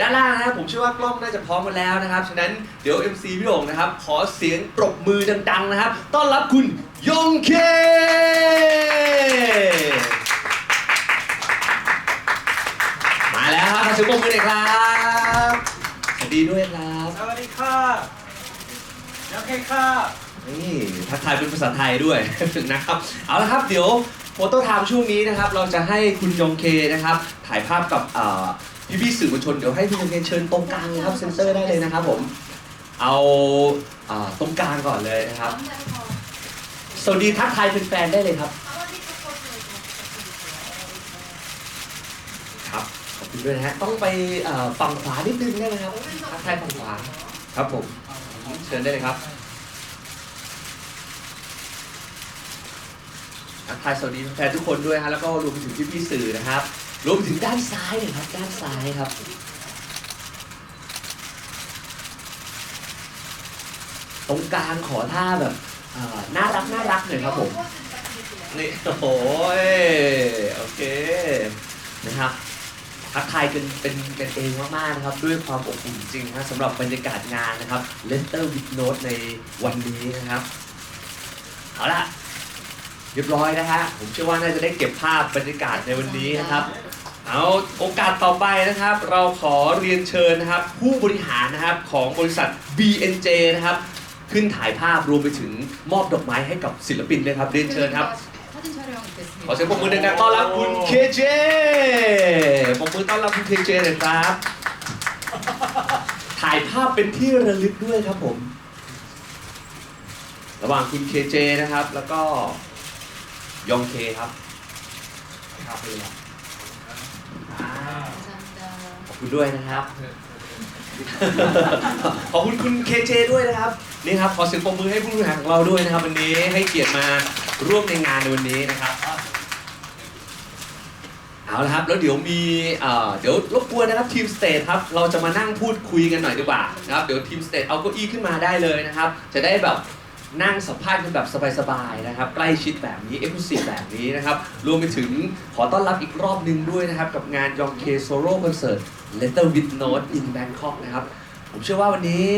ด้านล่างนะครับผมเชื่อว่ากล้องน่าจะพร้อมกันแล้วนะครับ ฉะนั้นเดี๋ยว MC พี่โด่งนะครับ ขอเสียงปรบมือดังๆนะครับ ต้อนรับคุณยงเค มาแล้วครับขอเสียงปรบมือหน่อยครับสวัสดีด้วยครับสวัสดีค่ะโอเคค่ะนี่ทักทายเป็นภาษาไทยด้วย นะครับ เอาละครับเดี๋ยวโฟโต้ไทม์ช่วงนี้นะครับ เราจะให้คุณยงเคนะครับ ถ่ายภาพกับ พี่พี่ๆสื่อมวลชนเดี๋ยวให้คุณยงเคเชิญตรงกลางเลยครับเซนเตอร์ได้เลยนะครับผม เอาอ่าตรงกลางก่อนเลยนะครับ สวัสดีทักทายแฟนๆได้เลยครับ ครับขอบคุณด้วยนะฮะต้องไปเอ่อฝั่งขวานิดนึงได้ไหมครับทักทายฝั่งขวาครับผมเชิญได้เลยครับทักทายสวัสดีแฟนๆทุกคนด้วยฮะแล้วก็รวมไปถึงพี่ๆสื่อนะครับ รวมถึงด้านซ้ายเลยครับ ด้านซ้ายครับ ตรงกลางขอท่าแบบอ่อน่ารักน่ารักหน่อยครับผม นี่โอ้โหยโอเคนะครับทักทายกันเป็นกันเองมากๆนะครับ ด้วยความอบอุ่นจริงนะสำหรับบรรยากาศงานนะครับ Letter with Note ในวันนี้นะครับ เอาละ เรียบร้อยนะฮะผมเชื่อว่าน่าจะได้เก็บภาพบรรยากาศในวันนี้นะครับ เอาโอกาสต่อไปนะครับ เราขอเรียนเชิญนะครับ ผู้บริหารนะครับของบริษัท BNJ นะครับ ขึ้นถ่ายภาพรวมไปถึงมอบดอกไม้ให้กับศิลปินด้วยครับ เรียนเชิญครับ 사진 촬영 있겠습니다. ขอเสียงปรบมือดังๆต้อนรับคุณ KJ ปรบมือต้อนรับคุณ KJ หน่อยครับ ถ่ายภาพเป็นที่ระลึกด้วยครับผม ระหว่างคุณ KJ นะครับ แล้วก็ ยองเคครับครับพี่ขอบคุณด้วยนะครับ ขอบคุณคุณเคเจด้วยนะครับ นี่ครับ ขอเสียงปรบมือให้ผู้บริหารของเราด้วยนะครับ วันนี้ให้เกียรติมาร่วมในงานในวันนี้นะครับ เอาละครับ แล้วเดี๋ยวมีเเดี๋ยวรบกวนนะครับทีมสเตทครับ เราจะมานั่งพูดคุยกันหน่อยดีกว่านะครับ เดี๋ยวทีมสเตทเอาเก้าอี้ขึ้นมาได้เลยนะครับ จะได้แบบ นั่งสัมภาษณ์กันแบบสบายๆนะครับ ใกล้ชิดแบบนี้เอ็กซ์คลูซีฟแบบนี้นะครับ รวมไปถึงขอต้อนรับอีกรอบหนึ่งด้วยนะครับ กับงานยองเคโซโล่คอนเสิร์ต Letter with Note in Bangkok นะครับ ผมเชื่อว่าวันนี้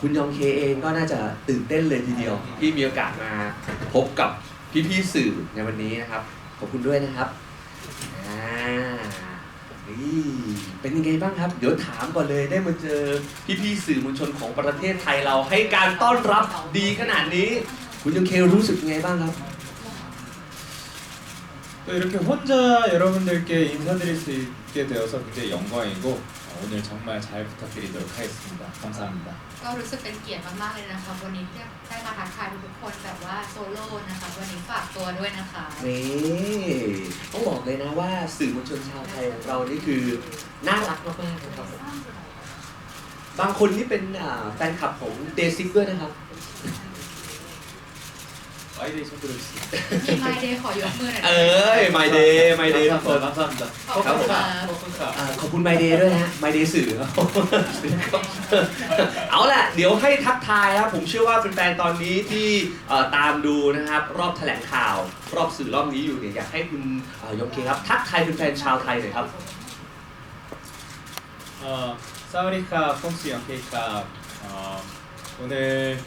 คุณยองเคเองก็น่าจะตื่นเต้นเลยทีเดียว ที่มีโอกาสมาพบกับพี่ๆสื่อในวันนี้นะครับ ขอบคุณด้วยนะครับอ่า นี่เป็นยังไงบ้างครับ เดี๋ยวถามก่อนเลยได้มาเจอพี่ๆสื่อมวลชนของประเทศไทยเราให้การต้อนรับดีขนาดนี้ คุณยังเครู้สึกยังไงบ้างครับ 또 이렇게 혼자 여러분들께 인사드릴 수 있게 되어서 굉장히 영광이고 어, 오늘 정말 잘 부탁드리도록 하겠습니다. 감사합니다. ก็รู้สึกเป็นเกียรติมากๆเลยนะคะวันนี้ที่ได้มาทักทายทุกๆคนแบบว่า ก โซโล่นะคะ วันนี้ฝากตัวด้วยนะคะ นี่ต้องบอกเลยนะว่าสื่อมวลชนชาวไทยของเรานี่คือน่ารักมากๆนะครับ บางคนนี่เป็นอ่าแฟนคลับของเดซิกด้วยนะครับ 아이들이 손들어 주세요. มีไมเดย์ขอยกมือหน่อย เอ้ย my day my day ทุกคน 감사합니다. ขอบคุณค่ะ 코코카. อ่าขอบคุณ my day ด้วยนะฮะ my day สื่อครับ เอาล่ะ เดี๋ยวให้ทักทายครับ ผมเชื่อว่าเป็นแฟนๆตอนนี้ที่เอ่อตามดูนะครับ รอบแถลงข่าว รอบสื่อรอบนี้อยู่เนี่ยอยากให้คุณเอ่อยงเคครับ ทักทายเป็นแฟนๆชาวไทยหน่อยครับ 어, 사우리카 콩스 영케이카 어, 오늘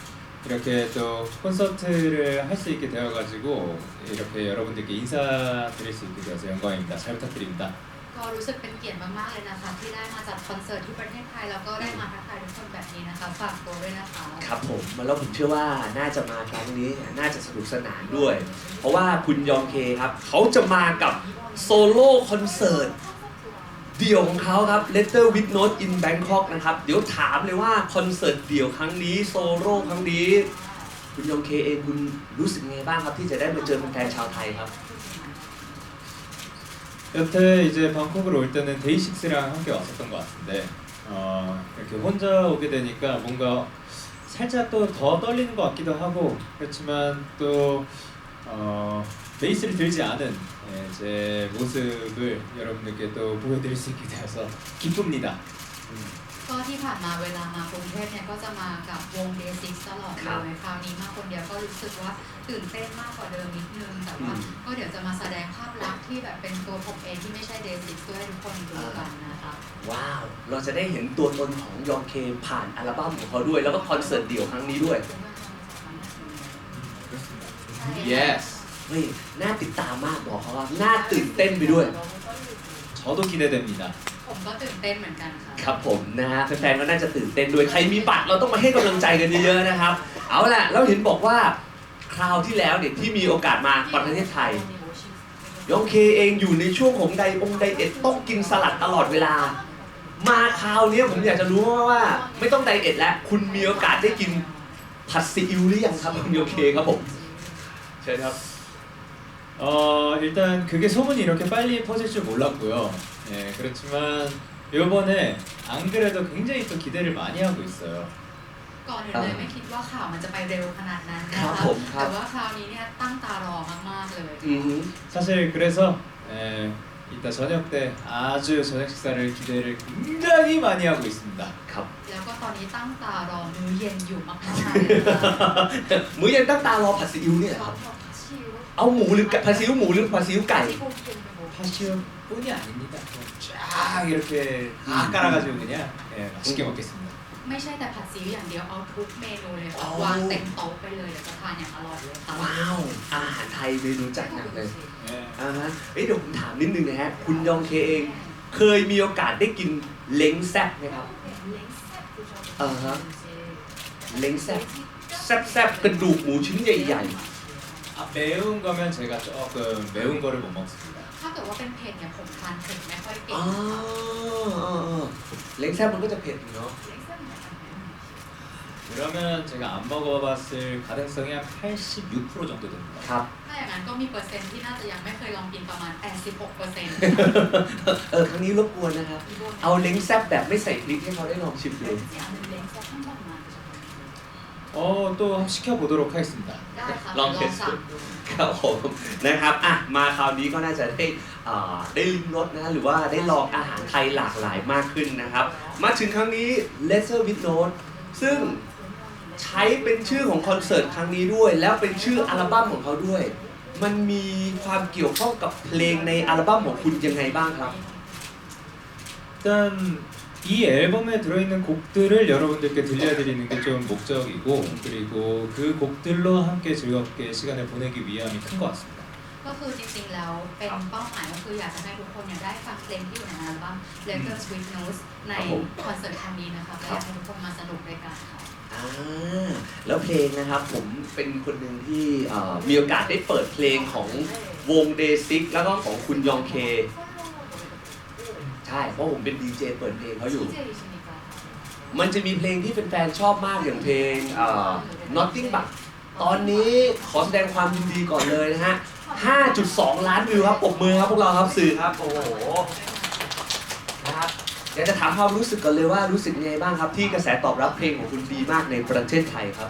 이렇게 또 콘서트를 할 수 있게 되어가지고 이렇게 여러분들께 인사드릴 수 있게 되어서 영광입니다. 잘 부탁드립니다. ก็รู้สึกเป็นเกียรติมากๆเลยนะคะ ที่ได้มาจัดคอนเสิร์ตที่ประเทศไทยแล้วก็ได้มาทักทายทุกคนแบบนี้นะคะ ฝากตัวด้วยนะคะ ครับผมแล้วผมเชื่อว่าน่าจะมาครั้งนี้น่าจะสนุกสนานด้วย เพราะว่าคุณยองเคครับ เขาจะมากับโซโล่คอนเสิร์ต เดี่ยวของเขาครับ Letter with Note in Bangkok นะครับ เดี๋ยวถามเลยว่าคอนเสิร์ตเดี่ยวครั้งนี้โซโล่ครั้งนี้ คุณยองเคเองคุณรู้สึกไงบ้างครับที่จะได้มาเจอแฟนๆชาวไทยครับ 여태 이제 방콕으로 올 때는 데이식스랑 함께 왔었던 것 같은데 어, 이렇게 혼자 오게 되니까 뭔가 살짝 또 더 떨리는 것 같기도 하고 그렇지만 또 어, 베이스를 들지 않은 예, 제 모습을 여러분들께 또 보여드릴 수 있게 되어서 기쁩니다. 음. ก็ที่ผ่านมาเวลามากรุงเทพเนี่ยก็จะมากับวงเดซิกตลอด ครั เล บ ยคราวนี้มาคนเดียวก็รู้สึกว่าตื่นเต้นมากกว่าเดิมนิดนึงแต่ว่า อืม ก็เดี๋ยวจะมาแสดงภาพลักษณ์ที่ ที่แบบเป็นตัวผมเองที่ไม่ใช่เดซิกด้วยให้ทุกคนดูกันนะคะ ว้าว เราจะได้เห็นตัวตนของยองเคผ่านอัลบั้มของเขาด้วย แล้วก็คอนเสิร์ตเดี่ยวครั้งนี้ด้วย Yes. เฮ้ย น่าติดตามมากบอกเขาว่า น่าตื่นเต้นไปด้วย 저도 기대됩니다. ผมก็ตื่นเต้นเหมือนกันค่ะ ครับผมนะฮะแฟนๆก็น่าจะตื่นเต้นด้วย ใครมีบัตรเราต้องมาให้กำลังใจกันเยอะๆนะครับ เอาล่ะ แล้วเห็นบอกว่าคราวที่แล้วเนี่ยที่มีโอกาสมาประเทศไทย ยองเคเองอยู่ในช่วงของไดองไดเอทต้องกินสลัดตลอดเวลา มาคราวนี้ผมอยากจะรู้ว่า ไม่ต้องไดเอทแล้ว คุณมีโอกาสได้กินผัดซีอิ๊วหรือยังครับคุณยองเคครับผมเชิญครับ 어 일단 그게 소문이 이렇게 빨리 퍼질 줄 몰랐고요. 예 그렇지만 이번에 안 그래도 굉장히 또 기대를 많이 하고 있어요. ก่อนอื่นเลยไม่คิดว่าข่าวมันจะไปเร็วขนาดนั้นนะ ครั คะ บผมครับ แต่ว่าคราวนี้เนี่ยตั้งตารอมากๆเลย อือฮึ 사실 그래서 예, 이따 저녁 때 아주 저녁 식사를 기대를 굉장히 많이 하고 있습니다. ครับ แล้วก็ตอนนี้ตั้งตารอมื้อเย็นอยู่มากๆเลยค่ะ มื้อเย็นตั้งตารอผัดซีอิ๊วเนี่ยครับ เ อาหมูหรือไก่ผัดซีอิ๊วหมูหรือผัดซีอิ๊วไก่ 파시오뿐이 아닙니다. 쫙 이렇게 다 깔아가지고 그냥 예, 맛있게 먹겠습니다. ไม่ใช่แต่ผัดซีอิ๊วอย่างเดียวเอาทุกเมนูเลยค่ะ อ๋อ วางเต็มโต๊ะไปเลยเดี๋ยวจะทานอย่างอร่อยเลยค่ะ ว้าว อาหารไทยเมนูจัดหนักเลย 예. อ่าฮะเอ้ยเดี๋ยวผมถามนิดนึงนะฮะ คุณยองเคเอง เคยมีโอกาสได้กินเล้งแซ่บไหมครับ อ่าฮะ เล้งแซ่บแซ่บๆกระดูกหมูชิ้นใหญ่ 아, 매운 거면 제가 조금 매운 거를 못 먹습니다. ถ้าเกิดว่าเป็นเผ็ดเนี่ยผมทานเผ็ดไม่ค่อย ๆ เก่ อ๋ ง อเล้งแซ่บมันก็จะเผ็ดอยู่เนาะ 그러면 제가 안 먹어봤을 가능성이 한 86% 정도 됩니다. ครับ ถ้าอย่างนั้นก็มีเปอร์เซ็นต์ที่น่าจะยังไม่เคยลองกินประมาณ 86เปอร์เซ็นต์ เออ ครั้งนี้รบกวนนะครับ เอาเล้งแซ่บแบบไม่ใส่พริกให้เขาได้ลองชิมดู 어, 또 시켜보도록 하겠습니다. ได้ค่ะ ลอง ล เท อง ส สั่ง ดู ดู ครับผมนะครับอ่ะมาคราวนี้ก็น่าจะได้อ่าได้ลิ้มรสนะหรือว่าได้ลองอาหารไทยหลากหลายมากขึ้นนะครับ มาถึงครั้งนี้ Lesser with Note ซึ่งใช้เป็นชื่อของคอนเสิร์ตครั้งนี้ด้วย แล้วเป็นชื่ออัลบั้มของเขาด้วย มันมีความเกี่ยวข้องกับเพลงในอัลบั้มของคุณยังไงบ้างครับ 일단 이 앨범에 들어있는 곡들을 여러분들께 들려드리는 게 좀 목적이고 그리고 그 곡들로 함께 즐겁게 시간을 보내기 위함이 큰 것 같습니다. ก็คือจริงๆ แล้วเป็นเป้าหมายก็คืออยากจะให้ทุกคนเนี่ยได้ฟังเพลงที่อยู่ในอัลบั้ม Later Sweet Notes ใน ครับผม คอนเสิร์ตครั้งนี้นะคะและอยากให้ทุกคนมาสนุกด้วยกันค่ะ อ่าแล้วเพลงนะครับผมเป็นคนหนึ่งที่เอ่อมีโอกาสได้เปิดเพลงของวง Day 6แล้วก็ของคุณยองเค ใ ช่เพราะผมเป็นดีเจเปิดเพลงเขาอยู่มันจะมีเพลงที่แฟนๆชอบมากอย่างเพลงเอ่อ Nothing But ตอนนี้ขอแสดงความยินดีก่อนเลยนะฮะ 5.2 ล้านวิวครับปรบมือครับพวกเราครับสื่อครับโอ้โหนะครับอยากจะถามความรู้สึกก่อนเลยว่ารู้สึกยังไงบ้างครับ ที่กระแสตอบรับเพลงของคุณดีมากในประเทศไทยครับ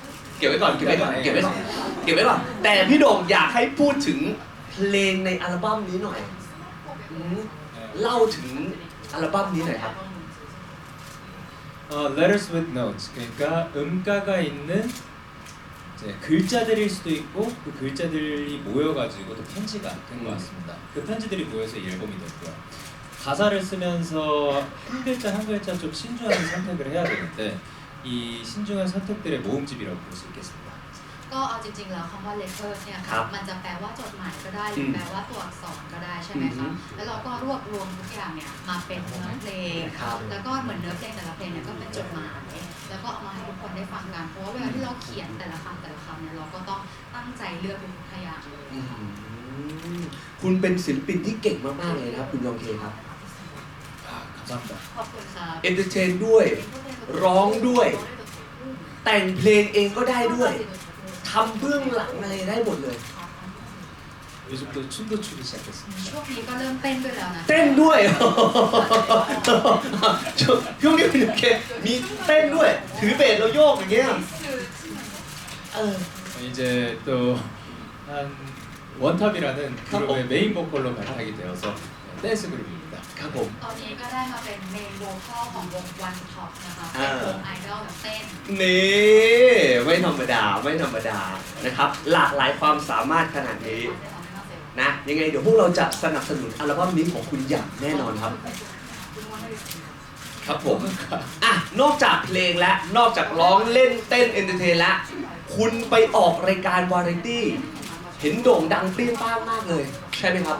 ก็บไว้ก่อน เก็บไว้ก่อน เก็บไว้ก่อน เก็บไว้ก่อน แต่พี่โด่งอยากให้พูดถึงเพลงในอัลบั้มนี้หน่อยอืม 네. เล่าถึงอัลบั้มนี้หน่อยครับ 어, letters with notes 그러니까 음가가 있는 이제 글자들일 수도 있고 그 글자들이 모여가지고 또 편지가 된 것 음. 같습니다. 그 편지들이 모여서 이 앨범이 됐고요. 가사를 쓰면서 한 글자 한 글자 좀 신중하게 선택을 해야 되는데 이 신중한 선택들의 모음집이라고 볼 수 있겠습니다. ก็เอาจริงๆแล้วคำว่า letters เนี่ย ครั ค่ะ บ มันจะแปลว่าจดหมายก็ได้หรือ ม แปลว่าตัวอักษรก็ได้ใช่ไหม อื คะ ม แล้วเราก็รวบรวมทุกอย่างเนี่ยมาเป็นเนื้อเพลง ครับ แล้วก็เหมือนเนื้อเพลงแต่ละเพลงเนี่ยก็เป็นจดหมายแล้วก็เอามาให้ทุกคนได้ฟังกันเพราะว่าเวลาที่เราเขียนแต่ละคำแต่ละคำเนี่ยเราก็ต้องตั้งใจเลือกทุกๆอย่างเลย อืมคุณเป็นศิลปินที่เก่งมากๆเลยนะครับ คุณยองเคครับ 아, 감사합니다. ขอบคุณค่ะ เอนเตอร์เทนด้วย ร้องด้วย แต่งเพลงเองก็ได้ด้วย ทำเบื้องหลังอะไรได้หมดเลย 요즘 또 춤도 추기 시작했습니다. ช่วงนี้ก็เริ่มเต้นด้วยแล้วนะ เต้นด้วย ช่วงนี้เป็นโอเคมีเต้นด้วย ถือเบสแล้วโยกอย่างเงี้ยเออ 이제 또 한 원탑이라는 어. 그룹의 메인 보컬로 발탁이 되어서 ได้สกุลครับผม ตอนนี้ก็ได้มาเป็นเมนโวคอลของวงวันท็อปนะคะ เป็นวงไอดอลแบบเต้น นี่ไม่ธรรมดาไม่ธรรมดานะครับ หลากหลายความสามารถขนาดนี้นะยังไงเดี๋ยวพวกเราจะสนับสนุนอัลบั้มนี้ของคุณอย่างแน่นอนครับ ครับผมอะนอกจากเพลงและนอกจากร้องเล่นเต้นเอนเตอร์เทนแล้วคุณไปออกรายการวาไรตี้เห็นโด่งดังเปรี้ยงป้างมากเลย ใช่ไหมครับ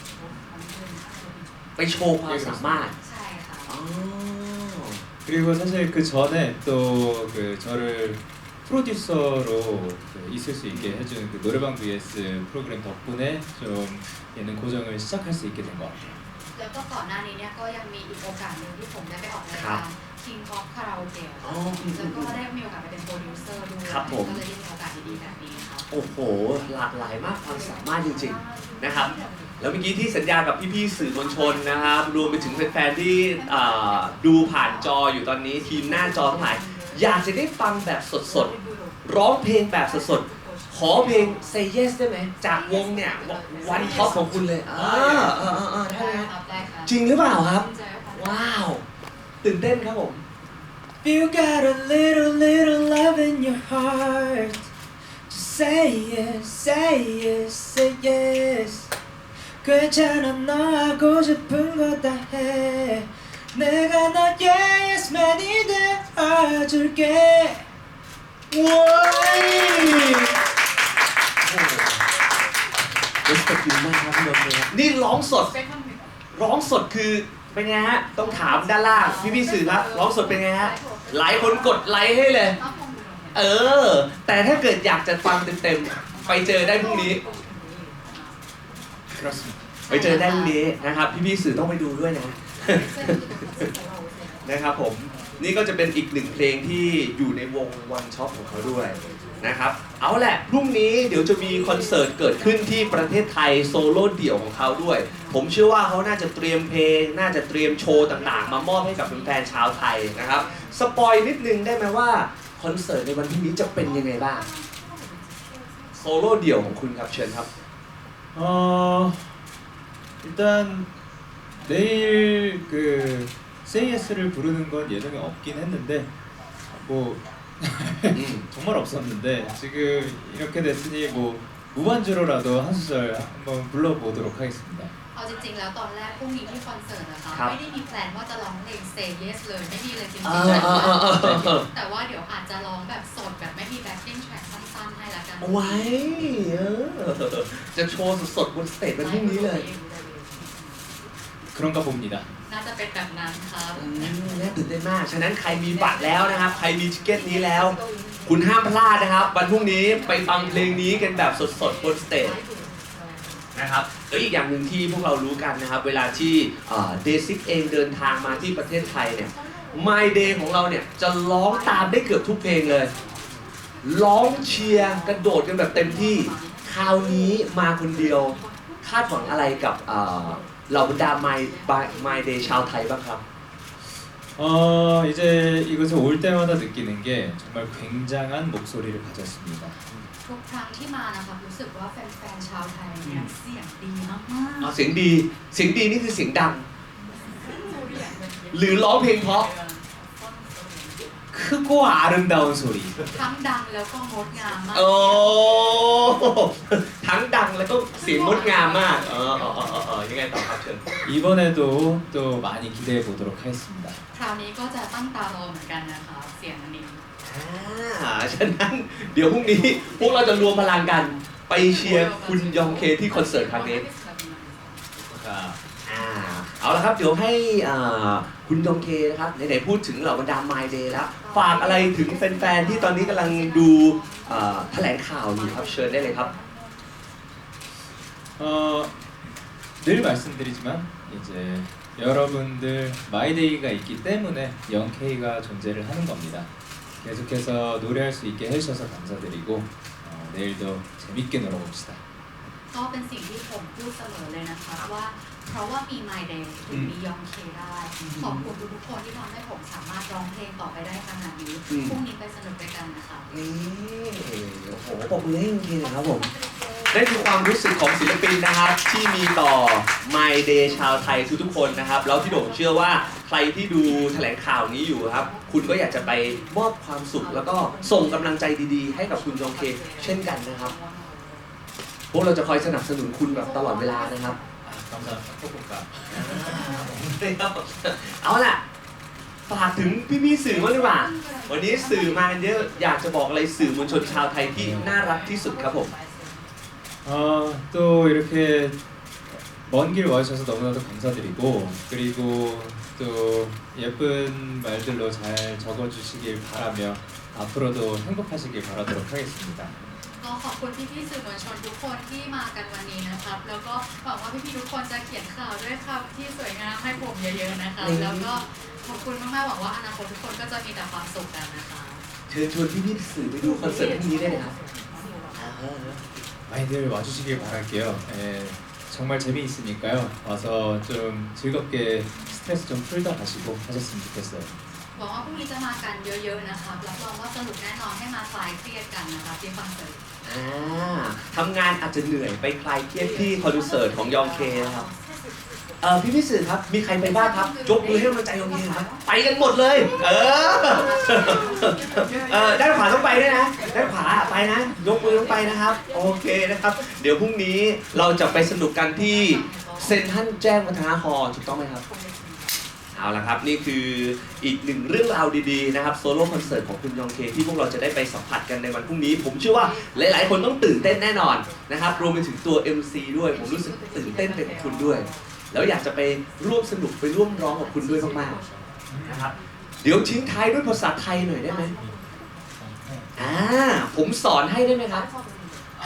ไปโชว์ความสามารถ ใช่ค่ะ อ๋อ 그리고 사실 그 전에 또 그 저를 프로듀서로 그 있을 수 있게 해준 그 노래방 vs 프로그램 덕분에 좀 예능 고정을 시작할 수 있게 된 것 같아요. แล้วก็ก่อนหน้านี้เนี่ยก็ยังมีอีกโอกาสหนึ่งที่ผมได้ไปออกราย ครั การ บ King of Karaoke อ๋ออืม แล้วก็ได้มีโอกาสไปเป็นโปรดิวเซอร์ด้วย ครับผม ก็เลยได้มีโอกาสดีๆแบบนี้ครับ โอ้โห หลากหลายมากความสามารถจริงๆนะครับ แล้วเมื่อกี้ที่สัญญากับพี่ๆสื่อมวลชนนะครับ รวมไปถึงแฟนๆที่อ่าดูผ่านจออยู่ตอนนี้ทีมหน้าจอทั้งหลาย อยากจะได้ฟังแบบสดๆ ร้องเพลงแบบสดๆ ขอเพลง Say Yes ได้ไหม จากวงเนี่ย วันท็อปของคุณเลยอ่าอ่าอ่าอ่าได้ได้ไหมครับได้ครับจริงหรือเปล่าครับดีใจครับ ว้าว ตื่นเต้นครับผม You got a little, little love in your heart. Just say yes, say yes, say yes. 괜찮아, 너 하고 싶은 거 다 해. 내가 너의 yes만이 되어줄게. ว้ายโอ้โหรู้สึกดีมากครับพี่นนท์เลยครับนี่ร้องสด ร้องสดคือเป็นไงฮะ ต้องถามด้านล่างพี่พี่ๆสื่อครับร้องสดเป็นไงฮะ หลายคนกดไลค์ให้เลย เออ แต่ถ้าเกิดอยากจะฟังเต็มๆ ไปเจอได้พรุ่งนี้ 그렇습니다. ไปเจอได้พรุ่งนี้นะครับ พี่พี่ๆสื่อต้องไปดูด้วยนะ นะครับผม นี่ก็จะเป็นอีกหนึ่งเพลงที่อยู่ในวงวันช็อปของเขาด้วยนะครับ เอาแหละ พรุ่งนี้เดี๋ยวจะมีคอนเสิร์ตเกิดขึ้นที่ประเทศไทยโซโล่เดี่ยวของเขาด้วย ผมเชื่อว่าเขาน่าจะเตรียมเพลง น่าจะเตรียมโชว์ต่างๆ มามอบให้กับแฟนๆชาวไทยนะครับ สปอยนิดนึงได้ไหมว่าคอนเสิร์ตในวันพรุ่งนี้จะเป็นยังไงบ้าง โซโล่เดี่ยวของคุณครับเชิญครับ 어 일단 내일 그 세이에스를 부르는 건 예정에 없긴 했는데 뭐 อืม 정말 없었는데 지금 이렇게 됐으니 뭐 무반주로라도 한 소절 한번 불러보도록 하겠습니다. เอาจริงๆ แล้วตอนแรกพรุ่งนี้ที่คอนเสิร์ตนะคะ ครับ ไม่ได้มีแพลนว่าจะร้องเพลง Say Yes เลยไม่มีเลยจริง อ่าอ่าอ่าอ่า ๆแต่ว่าเดี๋ยวอาจจะร้องแบบสดแบบไม่มี backing track สั้น ๆให้ละกัน ไว้เออจะโชว์สดๆบนสเตจวันพรุ่งนี้เลย 그런가 봅니다. น่าจะเป็นแบบนั้นครับ อืมน่าตื่นเต้นมาก ฉะนั้นใครมีบัตรแล้วนะครับ ใครมีทิเก็ตนี้แล้ว คุณห้ามพลาดนะครับ วันพรุ่งนี้ไปฟังเพลงนี้กันแบบสดๆบนสเตจนะครับแล้วอีกอย่างหนึ่งที่พวกเรารู้กันนะครับ เวลาที่เดซิกเองเดินทางมาที่ประเทศไทยเนี่ย My Day ของเราเนี่ยจะร้องตามได้เกือบทุกเพลงเลย ร้องเชียร์กระโดดกันแบบเต็มที่ คราวนี้มาคนเดียว คาดหวังอะไรกับเอ่อเหล่าบรรดา My My Day ชาวไทยบ้างครับ 어 이제 이곳에 올 때마다 느끼는 게 정말 굉장한 목소리를 가졌습니다. ทุกครั้งที่มานะครับรู้สึกว่าแฟนๆชาวไทยเนี่ยเสียงดีมาก อ๋อเสียงดี เสียงดีนี่คือเสียงดัง หรือร้องเพลงเพราะ 크고 아름다운 소리. ๆทั้งดังแล้วก็งดงามมาก โอ้ ทั้งดังแล้วก็เสียงงดงามมากเออเออเออเออเออยังไงต่อครับเชิญ 이번에도 또 많이 기대해 보도록 하겠습니다. คราวนี้ก็จะตั้งตารอเหมือนกันนะคะเสียงอันนี้ อ่าฉะนั้นเดี๋ยวพรุ่งนี้พวกเราจะรวมพลังกัน ไปเชียร์คุณยองเคที่คอนเสิร์ตครั้งนี้ อ่าเอาละครับเดี๋ยวให้อ่าคุณยองเคนะครับไหนๆพูดถึงเหล่าบรรดา My Day แล้ว ฝากอะไรถึงแฟนๆที่ตอนนี้กำลังดูอ่าแถลงข่าวอยู่ครับเชิญได้เลยครับ 어, 늘 말씀드리지만 이제 여러분들 마이데이가 있기 때문에 영케이가 존재를 하는 겁니다. 계속해서 노래할 수 있게 해주셔서 감사드리고 어, 내일도 재밌게 놀아봅시다. ก็เป็นสิ่งที่ผมพูดเสมอเลยนะคะว่า เพราะว่ามี My Day ถึงมียองเคได้ขอบคุณทุกๆคนที่ทำให้ผมสามารถร้องเพลงต่อไปได้ขนาดนี้อืมพรุ่งนี้ไปสนุกด้วยกันนะคะนี่โอ้โหปรบมือให้ยองเคหนะครับผมนั่นคือความรู้สึกของศิลปินนะครับ ที่มีต่อ My Day ชาวไทยทุกๆคนนะครับ แล้วพี่โด่งเชื่อว่าใครที่ดูแถลงข่าวนี้อยู่ครับ คุณก็อยากจะไปมอบความสุข แล้วก็ส่งกำลังใจดีๆ ให้กับคุณยองเค เช่นกันนะครับ พวกเราจะคอยสนับสนุนคุณแบบตลอดเวลานะครับ 아, 감사합니다. 포코카. เอาล่ะ ฝากถึงพี่ๆสื่อมางดีกว่า วันนี้สื่อมากันเยอะอยากจะบอกอะไรสื่อมวลชนชาวไทยที่น่ารักที่สุดครับผม 어, 또 이렇게 먼 길 와주셔서 너무나도 감사드리고 그리고 또 예쁜 말들로 잘 적어주시길 바라며 앞으로도 행복하시길 바라도록 하겠습니다. ก็ขอบคุณพี่ๆสื่อมวลชนทุกคนที่มากันวันนี้นะครับ แล้วก็หวังว่าพี่ๆทุกคนจะเขียนข่าวด้วยคำที่สวยงามให้ผมเยอะๆนะคะ นี่ แล้วก็ขอบคุณมากๆหวังว่าอนาคตทุกคนก็จะมีแต่ความสุขกันนะคะ เชิญชวนพี่ๆสื่อไปดูคอนเสิร์ตพรุ่งนี้ได้เลยครับ 많이들 와주시길 바랄게요. 예, 정말 재미있으니까요. 와서 좀 즐겁게 스트레스 좀 풀다 가시고 하셨으면 좋겠어요. หวังว่าพรุ่งนี้จะมากันเยอะๆนะครับรับรองว่าสนุกแน่นอนให้มาคลายเครียดกันนะคะที่คอนเสิร์ต อ่าทำงานอาจจะเหนื่อยไปคลายเครียดที่คอนเสิร์ตของยองเคนะครับเออพี่พี่สื่อครับ มีใครไปบ้างครับยกมือให้กำลังใจยองเคครับไปกันหมดเลย เออเออด้านขวาต้องไปด้วยนะด้านขวาไปนะ ยกมือต้องไปนะครับ โอเคนะครับ เดี๋ยวพรุ่งนี้เราจะไปสนุกกันที่เซนทรัลแจ้งวัฒนะฮอลล์ถูกต้องไหมครับ เอาละครับ นี่คืออีกหนึ่งเรื่องราวดีๆนะครับโซโล่คอนเสิร์ตของคุณยองเคที่พวกเราจะได้ไปสัมผัสกันในวันพรุ่งนี้ ผมเชื่อว่าหลายๆ คนต้องตื่นเต้นแน่นอนนะครับรวมไปถึงตัว MC ด้วย ผมรู้สึกตื่นเต้นไปกับคุณด้วย แล้วอยากจะไปร่วมสนุกไปร่วมร้องกับคุณด้วยมากๆนะครับเดี๋ยวทิ้งท้ายด้วยภาษาไทยหน่อยได้ไหมอ่าผมสอนให้ได้ไหมครับ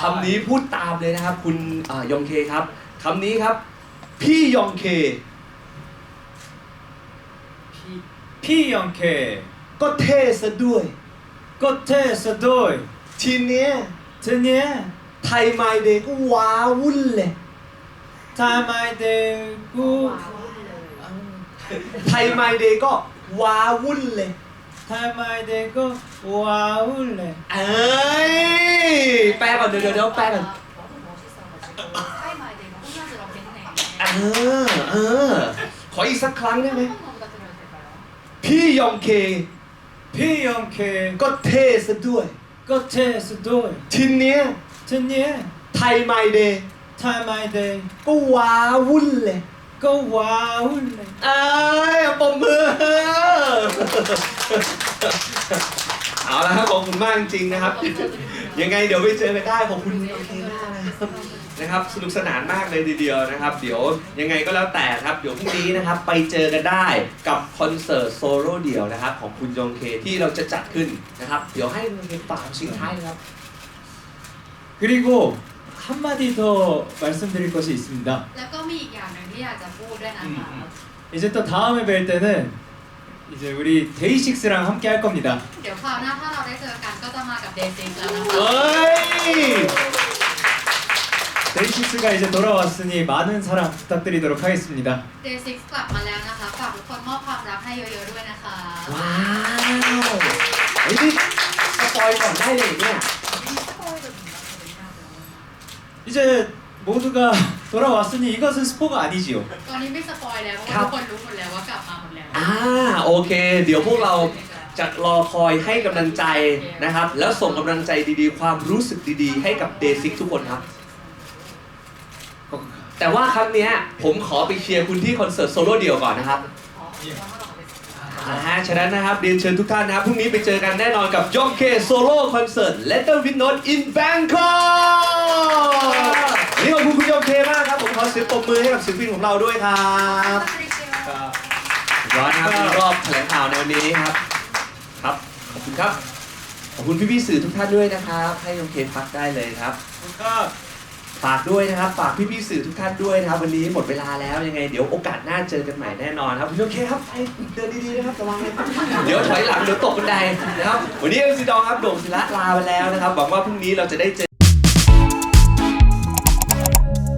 คำนี้พูดตามเลยนะครับ คุณยองเคครับคำนี้ครับ พี่ยองเค พี่ยองเค ก็เท่ซะด้วย ก็เท่ซะด้วย ทีเนี้ยทีเนี้ยไทยไม่เดย์ก็ว้าวุ่นเลย ไทยไม่เดย์กูไทยไม่เดย์ก็ว้าวุ่นเลยไทยไม่เด็กก็ว้าวุ่นเลยเอ้ย แปลก่อนเดี๋ยวเดี๋ยวแปลก่อนเออ เออ ขออีกสักครั้งได้ไหม พี่ยองเค พี่ยองเคก็เท่ซะด้วย ก็เท่ซะด้วยทีเนี้ยทีเนี้ยไทยไม่เดย์ไทยไม่เดย์ก็ว้าวุ่นเลย ก็ว้าวุ่นเลยเอ้ยปมมือ เอาละครับขอบคุณมากจริงๆนะครับ ยังไงเดี๋ยวไปเจอกันได้ขอบคุณโอเคมากนะครับนะครับ สนุกสนานมากเลยทีเดียวนะครับ เดี๋ยวยังไงก็แล้วแต่ครับเดี๋ยวพรุ่งนี้นะครับ ไปเจอกันได้กับคอนเสิร์ตโซโล่เดี่ยวนะครับ ของคุณยองเคที่เราจะจัดขึ้นนะครับ เดี๋ยวให้คุณยองเคฝากสิ่งท้ายนะครับ 그리고 한마디 더 말씀드릴 것이 있습니다 แล้วก็มีอีกอย่างหนึ่งที่อยากจะพูดด้วยนะคะ 이제 또 다음에 뵐 때는 이제 우리 데이식스랑 함께 할 겁니다 เดี๋ยวคราวหน้าถ้าเราได้เจอกันก็จะมากับเดซิกแล้วนะคะ เฮ้ย 데이식스가 이제 돌아왔으니 많은 사랑 부탁드리도록 하겠습니다 เดซิกกลับมาแล้วนะคะฝากทุกคนมอบความรักให้เยอะๆด้วยนะคะ ว้าวเฮ้ยนี่สปอยก่อนได้เลยเนี่ย 이제 모두가 돌아왔으니 이것은 스포가 아니지요 ตอนนี้ไม่สปอยแล้วเพราะว่าทุกคนรู้หมดแล้วว่ากลับมาหมดแล้ว อ่าโอเค เดี๋ยวพวกเราจะรอคอยให้กำลังใจนะครับ แล้วส่งกำลังใจดีๆ ความรู้สึกดีๆ ให้กับเดซิกทุกคนครับ แต่ว่าครั้งเนี้ยผมขอไปเชียร์คุณที่คอนเสิร์ตโซโล่เดี่ยวก่อนนะครับนะฮะฉะนั้นนะครับเรียนเชิญทุกท่านนะครับพรุ่งนี้ไปเจอกันแน่นอนกับยองเคโซโล่คอนเสิร์ต Letter with Note in Bangkok นี่ขอบคุณคุณโยเคมากครับผมขอเสียงปรบมือให้กับศิลปินของเราด้วยครับร้อนครับในรอบแถลงข่าวในวันนี้ครับ ครับ ขอบคุณครับ ขอบคุณพี่ๆสื่อทุกท่านด้วยนะครับ ให้โอเคพักได้เลยครับก็ฝากด้วยนะครับ ฝากพี่ๆสื่อทุกท่านด้วยนะครับ วันนี้หมดเวลาแล้วยังไง เดี๋ยวโอกาสหน้าเจอกันใหม่แน่นอนครับคุณโอเคครับไปเดินดีๆนะครับระวังนะครับเดี๋ยวถอยหลังเดี๋ยวตกบันไดนะครับ วันนี้เอ็มซีดองครับโด่งศิละลาไปแล้วนะครับหวังว่าพรุ่งนี้เราจะได้เจอ